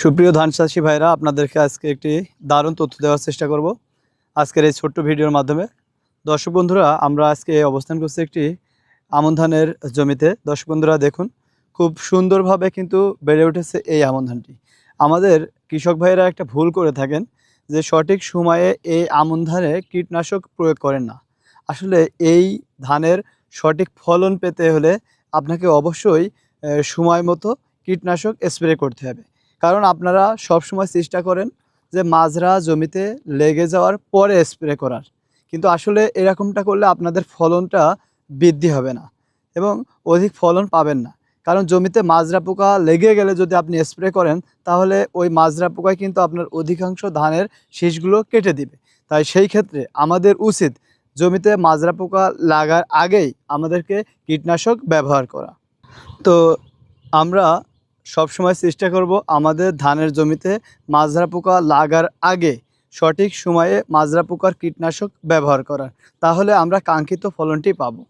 সুপ্রিয় ধান চাষি ভাইরা, আপনাদেরকে আজকে একটি দারুণ তথ্য দেওয়ার চেষ্টা করব আজকের এই ছোট্ট ভিডিওর মাধ্যমে। দর্শক বন্ধুরা, আমরা আজকে অবস্থান করছি একটি আমন ধানের জমিতে। দর্শক বন্ধুরা, দেখুন, খুব সুন্দরভাবে কিন্তু বেড়ে উঠেছে এই আমন ধানটি। আমাদের কৃষক ভাইরা একটা ভুল করে থাকেন যে সঠিক সময়ে এই আমন ধানে কীটনাশক প্রয়োগ করেন না। আসলে এই ধানের সঠিক ফলন পেতে হলে আপনাকে অবশ্যই সময় মতো কীটনাশক স্প্রে করতে হবে। কারণ আপনারা সব সময় চেষ্টা করেন যে মাজরা জমিতে লেগে যাওয়ার পরে স্প্রে করার। কিন্তু আসলে এরকমটা করলে আপনাদের ফলনটা বৃদ্ধি হবে না এবং অধিক ফলন পাবেন না। কারণ জমিতে মাজরা পোকা লেগে গেলে যদি আপনি স্প্রে করেন, তাহলে ওই মাজরা পোকায় কিন্তু আপনার অধিকাংশ ধানের শীষগুলো কেটে দিবে। তাই সেই ক্ষেত্রে আমাদের উচিত জমিতে মাজরা পোকা লাগার আগেই আমাদেরকে কীটনাশক ব্যবহার করা। তো আমরা সবসময় চেষ্টা করব আমাদের ধানের জমিতে মাজরা পোকা লাগার আগে সঠিক সময়ে মাজরা পোকার কীটনাশক ব্যবহার করার। তাহলে আমরা কাঙ্ক্ষিত ফলনটি পাবো।